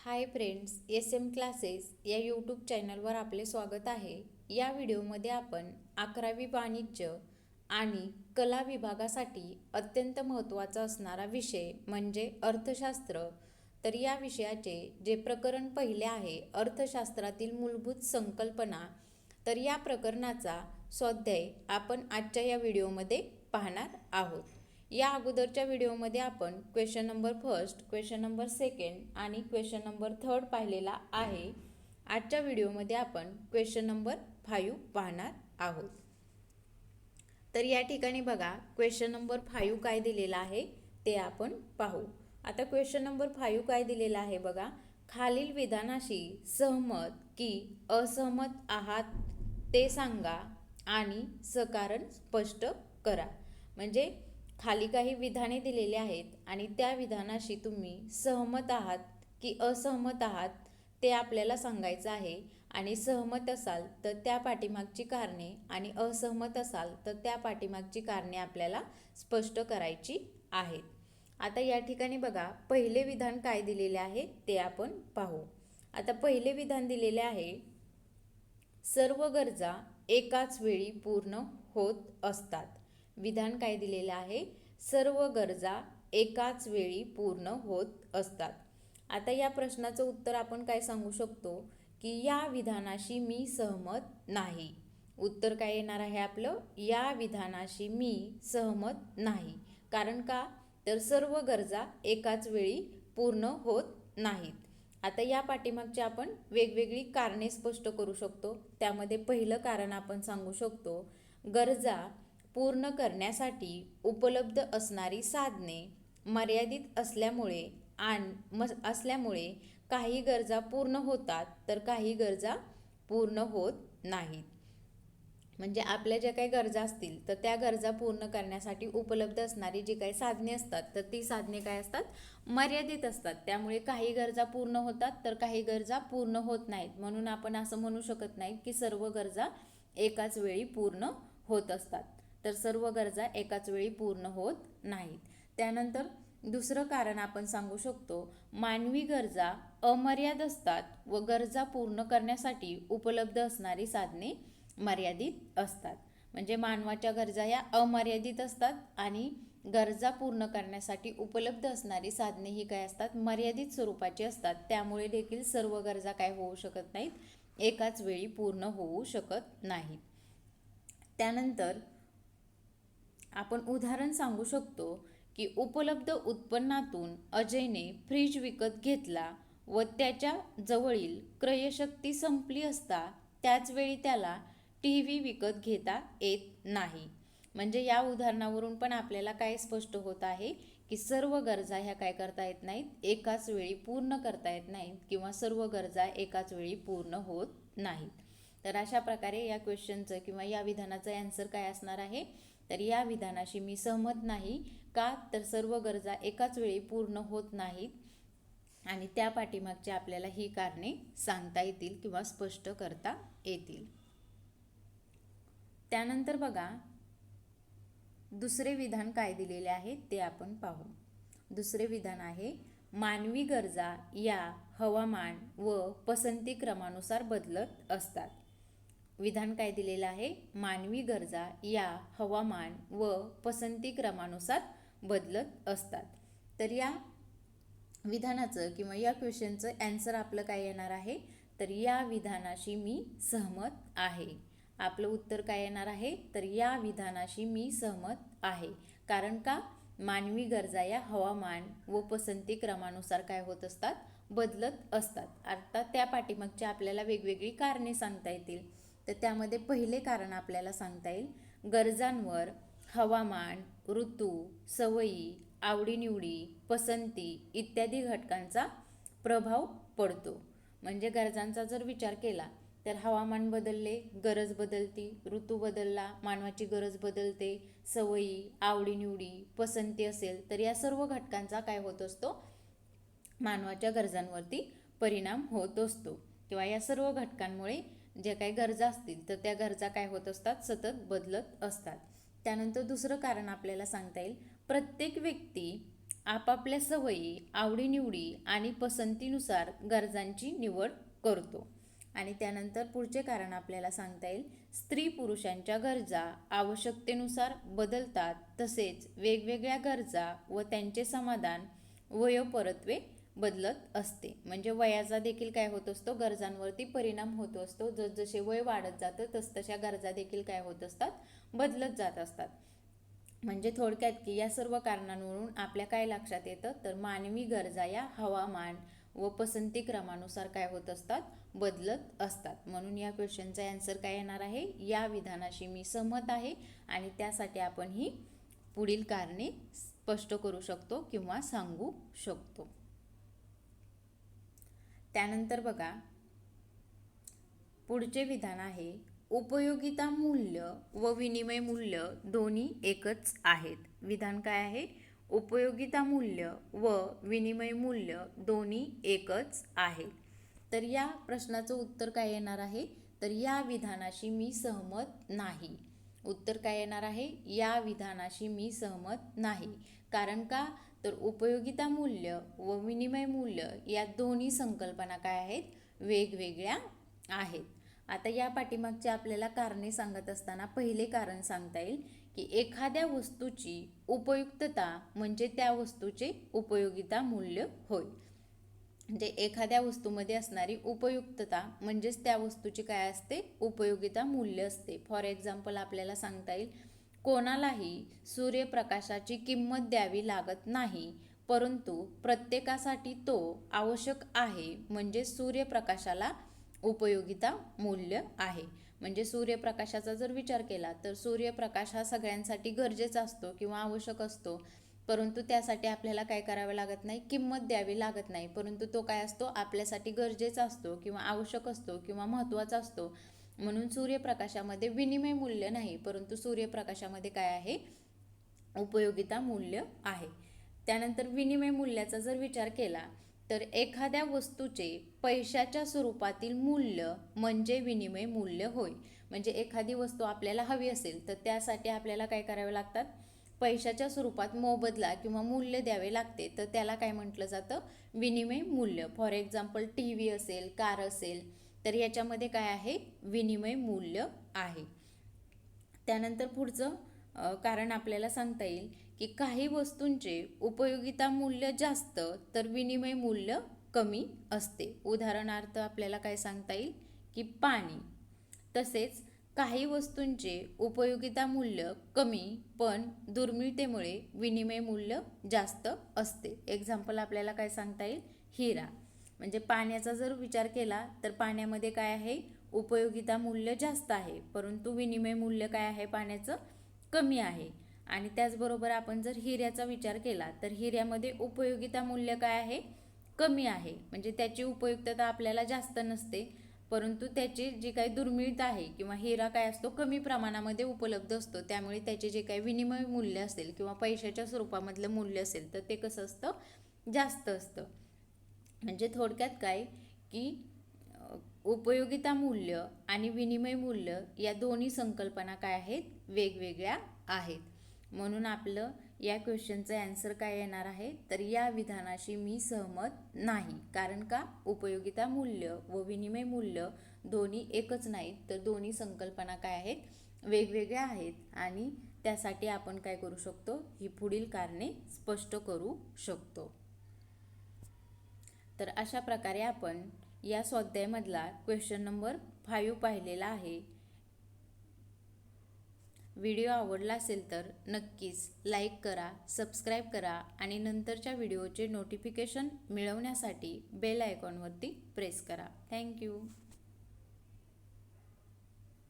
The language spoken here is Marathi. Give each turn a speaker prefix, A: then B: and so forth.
A: Hi friends S M classes या यूट्यूब चॅनलवर आपले स्वागत आहे. या व्हिडिओमध्ये आपण अकरावी वाणिज्य आणि कला विभागासाठी अत्यंत महत्त्वाचा असणारा विषय म्हणजे अर्थशास्त्र. तर या विषयाचे जे प्रकरण पहिले आहे अर्थशास्त्रातील मूलभूत संकल्पना तर या प्रकरणाचा स्वाध्याय आपण आजच्या या व्हिडिओमध्ये पाहणार आहोत. या अगोदरच्या व्हिडिओमध्ये आपण question number first question number second आणि क्वेश्चन नंबर थर्ड पाहिलेला आहे. आजच्या व्हिडिओमध्ये आपण क्वेश्चन नंबर फाईव्ह पाहणार आहोत. तर या ठिकाणी बघा क्वेश्चन नंबर फाईव्ह काय दिलेला आहे ते आपण पाहू. आता क्वेश्चन नंबर फाईव्ह काय दिलेला आहे बघा. खालील विधानाशी सहमत की असहमत आहात ते सांगा आणि सकारण स्पष्ट करा. म्हणजे खाली काही विधाने दिलेली आहेत आणि त्या विधानाशी तुम्ही सहमत आहात की असहमत आहात ते आपल्याला सांगायचं आहे आणि सहमत असाल तर त्या पाठीमागची कारणे आणि असहमत असाल तर त्या पाठीमागची कारणे आपल्याला स्पष्ट करायची आहेत. आता या ठिकाणी बघा पहिले विधान काय दिलेले आहे ते आपण पाहू. आता पहिले विधान दिलेले आहे सर्व गरजा एकाच वेळी पूर्ण होत असतात. विधान काय दिलेलं आहे? सर्व गरजा एकाच वेळी पूर्ण होत असतात. आता या प्रश्नाचं उत्तर आपण काय सांगू शकतो? की या विधानाशी मी सहमत नाही. उत्तर काय येणार आहे आपलं? या विधानाशी मी सहमत नाही. कारण का? तर सर्व गरजा एकाच वेळी पूर्ण होत नाहीत. आता या पाठीमागची आपण वेगवेगळी कारणे स्पष्ट करू शकतो. त्यामध्ये पहिलं कारण आपण सांगू शकतो गरजा पूर्ण करण्यासाठी उपलब्ध असणारी साधने मर्यादित असल्यामुळे आण म असल्यामुळे काही गरजा पूर्ण होतात तर काही गरजा पूर्ण होत नाहीत. म्हणजे आपल्या ज्या काही गरजा असतील तर त्या गरजा पूर्ण करण्यासाठी उपलब्ध असणारी जी काही साधने असतात तर ती साधने काय असतात? मर्यादित असतात. त्यामुळे काही गरजा पूर्ण होतात तर काही गरजा पूर्ण होत नाहीत. म्हणून आपण असं म्हणू शकत नाही की सर्व गरजा एकाच वेळी पूर्ण होत असतात. तर सर्व गरजा एकाच वेळी पूर्ण होत नाहीत. त्यानंतर दुसरं कारण आपण सांगू शकतो मानवी गरजा अमर्याद असतात व गरजा पूर्ण करण्यासाठी उपलब्ध असणारी साधने मर्यादित असतात. म्हणजे मानवाच्या गरजा या अमर्यादित असतात आणि गरजा पूर्ण करण्यासाठी उपलब्ध असणारी साधने ही काय असतात? मर्यादित स्वरूपाची असतात. त्यामुळे देखील सर्व गरजा काय होऊ शकत नाहीत? एकाच वेळी पूर्ण होऊ शकत नाहीत. त्यानंतर आपण उदाहरण सांगू शकतो की उपलब्ध उत्पन्नातून अजयने फ्रीज विकत घेतला व त्याच्या जवळील क्रयशक्ती संपली असता त्याचवेळी त्याला टी व्ही विकत घेता येत नाही. म्हणजे या उदाहरणावरून पण आपल्याला काय स्पष्ट होत आहे की सर्व गरजा ह्या काय करता येत नाहीत? एकाच वेळी पूर्ण करता येत नाहीत किंवा सर्व गरजा एकाच वेळी पूर्ण होत नाहीत. तर अशा प्रकारे या क्वेश्चनचं किंवा या विधानाचं ॲन्सर काय असणार आहे? तर या विधानाशी मी सहमत नाही का? तर सर्व गरजा एकाच वेळी पूर्ण होत नाहीत. आणि त्या पाठीमागची आपल्याला ही कारणे सांगता येतील किंवा स्पष्ट करता येतील. त्यानंतर बघा दुसरे विधान काय दिलेले आहे ते आपण पाहू. दुसरे विधान आहे मानवी गरजा या हवामान व पसंती क्रमानुसार बदलत असतात. विधान काय दिलेलं आहे? मानवी गरजा या हवामान व पसंती क्रमानुसार बदलत असतात. तर या विधानाचं किंवा या क्वेश्चनचं ॲन्सर आपलं काय येणार आहे? तर या विधानाशी मी सहमत आहे. आपलं उत्तर काय येणार आहे? तर या विधानाशी मी सहमत आहे. कारण का? मानवी गरजा या हवामान व पसंती क्रमानुसार काय होत असतात? बदलत असतात. अर्थात त्या पाठीमागच्या आपल्याला वेगवेगळी कारणे सांगता येतील. तर त्यामध्ये पहिले कारण आपल्याला सांगता येईल. गरजांवर हवामान ऋतू सवयी आवडीनिवडी पसंती इत्यादी घटकांचा प्रभाव पडतो. म्हणजे गरजांचा जर विचार केला तर हवामान बदलले गरज बदलती ऋतू बदलला मानवाची गरज बदलते सवयी आवडीनिवडी पसंती असेल तर या सर्व घटकांचा काय होत असतो? मानवाच्या गरजांवरती परिणाम होत असतो. किंवा या सर्व घटकांमुळे ज्या काही गरजा असतील तर त्या गरजा काय होत असतात? सतत बदलत असतात. त्यानंतर दुसरं कारण आपल्याला सांगता येईल. प्रत्येक व्यक्ती आपापल्या सवयी आवडीनिवडी आणि पसंतीनुसार गरजांची निवड करतो. आणि त्यानंतर पुढचे कारण आपल्याला सांगता येईल. स्त्री पुरुषांच्या गरजा आवश्यकतेनुसार बदलतात. तसेच वेगवेगळ्या गरजा व त्यांचे समाधान वयोपरत्वे बदलत असते. म्हणजे वयाचा देखील काय होत असतो? गरजांवरती परिणाम होत असतो. जसजसे वय वाढत जातं तसतशा गरजा देखील काय होत असतात? बदलत जात असतात. म्हणजे थोडक्यात की या सर्व कारणांवरून आपल्या काय लक्षात येतं? तर मानवी गरजा या हवामान व पसंती क्रमानुसार काय होत असतात? बदलत असतात. म्हणून या क्वेश्चनचा आन्सर काय येणार आहे? या विधानाशी मी सहमत आहे आणि त्यासाठी आपण ही पुढील कारणे स्पष्ट करू शकतो किंवा सांगू शकतो. त्यानंतर बघा पुढचे विधान आहे उपयोगिता मूल्य व विनिमय मूल्य दोन्ही एकच आहेत. विधान काय आहे? उपयोगिता मूल्य व विनिमय मूल्य दोन्ही एकच आहे. तर या प्रश्नाचं उत्तर काय येणार आहे? तर या विधानाशी मी सहमत नाही. उत्तर काय येणार आहे? या विधानाशी मी सहमत नाही. कारण का? तर उपयोगिता मूल्य व विनिमय मूल्य या दोन्ही संकल्पना काय आहेत? वेगवेगळ्या आहेत. आता या पाठीमागचे आपल्याला कारणे सांगत असताना पहिले कारण सांगता येईल की एखाद्या वस्तूची उपयुक्तता म्हणजे त्या वस्तूचे उपयोगिता मूल्य होय. म्हणजे एखाद्या वस्तूमध्ये असणारी उपयुक्तता म्हणजेच त्या वस्तूची काय असते? उपयोगिता मूल्य असते. फॉर एक्झाम्पल आपल्याला सांगता येईल कोणालाही सूर्यप्रकाशाची किंमत द्यावी लागत नाही परंतु प्रत्येकासाठी तो आवश्यक आहे म्हणजे सूर्यप्रकाशाला उपयोगिता मूल्य आहे. म्हणजे सूर्यप्रकाशाचा जर विचार केला तर सूर्यप्रकाश हा सगळ्यांसाठी गरजेचा असतो किंवा आवश्यक असतो. परंतु त्यासाठी आपल्याला काय करावं लागत नाही? किंमत द्यावी लागत नाही. परंतु तो काय असतो? आपल्यासाठी गरजेचा असतो किंवा आवश्यक असतो किंवा महत्त्वाचा असतो. म्हणून सूर्यप्रकाशामध्ये विनिमय मूल्य नाही परंतु सूर्यप्रकाशामध्ये काय आहे? उपयोगिता मूल्य आहे. त्यानंतर विनिमय मूल्याचा जर विचार केला तर एखाद्या वस्तूचे पैशाच्या स्वरूपातील मूल्य म्हणजे विनिमय मूल्य होय. म्हणजे एखादी वस्तू आपल्याला हवी असेल तर त्यासाठी आपल्याला काय करावे लागतात? पैशाच्या स्वरूपात मोबदला किंवा मूल्य द्यावे लागते. तर त्याला काय म्हटलं जातं? विनिमय मूल्य. फॉर एक्झाम्पल टी व्ही असेल कार असेल तर याच्यामध्ये काय आहे? विनिमय मूल्य आहे. त्यानंतर पुढचं कारण आपल्याला सांगता येईल की काही वस्तूंचे उपयोगिता मूल्य जास्त तर विनिमय मूल्य कमी असते. उदाहरणार्थ आपल्याला काय सांगता येईल? की पाणी. तसेच काही वस्तूंचे उपयोगिता मूल्य कमी पण दुर्मिळतेमुळे विनिमय मूल्य जास्त असते. एक्झाम्पल आपल्याला काय सांगता येईल? हिरा. म्हणजे पाण्याचा जर विचार केला तर पाण्यामध्ये काय आहे? उपयोगिता मूल्य जास्त आहे. परंतु विनिमय मूल्य काय आहे? पाण्याचं कमी आहे. आणि त्याचबरोबर आपण जर हिऱ्याचा विचार केला तर हिऱ्यामध्ये उपयोगिता मूल्य काय आहे? कमी आहे. म्हणजे त्याची उपयुक्तता आपल्याला जास्त नसते. परंतु त्याची जी काही दुर्मिळता आहे किंवा हिरा काय असतो कमी प्रमाणामध्ये उपलब्ध असतो. त्यामुळे त्याचे जे काही विनिमय मूल्य असेल किंवा पैशाच्या स्वरूपामधलं मूल्य असेल तर ते कसं असतं? जास्त असतं. म्हणजे थोडक्यात काय? की उपयोगिता मूल्य आणि विनिमय मूल्य या दोन्ही संकल्पना काय आहेत? वेगवेगळ्या आहेत. म्हणून आपलं या क्वेश्चनचं ॲन्सर काय येणार आहे? तर या विधानाशी मी सहमत नाही. कारण का? उपयोगिता मूल्य व विनिमय मूल्य दोन्ही एकच नाहीत. तर दोन्ही संकल्पना काय आहेत? वेगवेगळ्या आहेत. आणि त्यासाठी आपण काय करू शकतो? ही पुढील कारणे स्पष्ट करू शकतो. तर अशा प्रकारे आपण या स्वाध्यायमधला क्वेश्चन नंबर फाईव्ह पाहिलेला आहे. व्हिडिओ आवडला असेल तर नक्कीच लाईक करा सबस्क्राईब करा आणि नंतरच्या व्हिडिओचे नोटिफिकेशन मिळवण्यासाठी बेल आयकॉनवरती प्रेस करा. Thank you